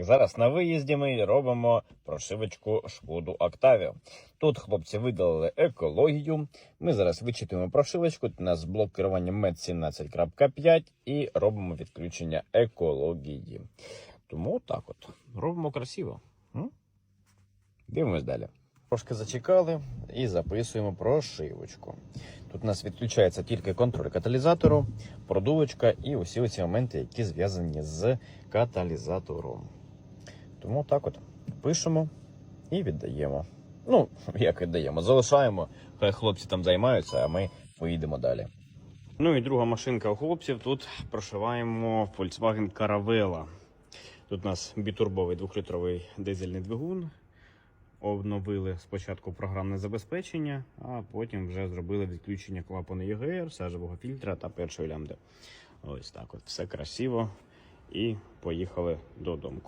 Зараз на виїзді ми робимо прошивочку шкоду Октавіо. Тут хлопці видалили екологію. Ми зараз вичитуємо прошивочку. Тут у нас блок керування MED 17.5 і робимо відключення екології. Тому так от робимо красиво. Дивимось далі. Трошки зачекали і записуємо прошивочку. Тут у нас відключається тільки контроль каталізатору, продувочка і усі оці моменти, які зв'язані з каталізатором. Тому так от пишемо і віддаємо. Ну, як віддаємо, залишаємо, хай хлопці там займаються, а ми поїдемо далі. Ну і друга машинка у хлопців. Тут прошиваємо Volkswagen Caravella. Тут у нас бітурбовий двохлітровий дизельний двигун. Обновили спочатку програмне забезпечення, а потім вже зробили відключення клапану ЄГР, сажевого фільтра та першої лямди. Ось так от все красиво. І поїхали додому.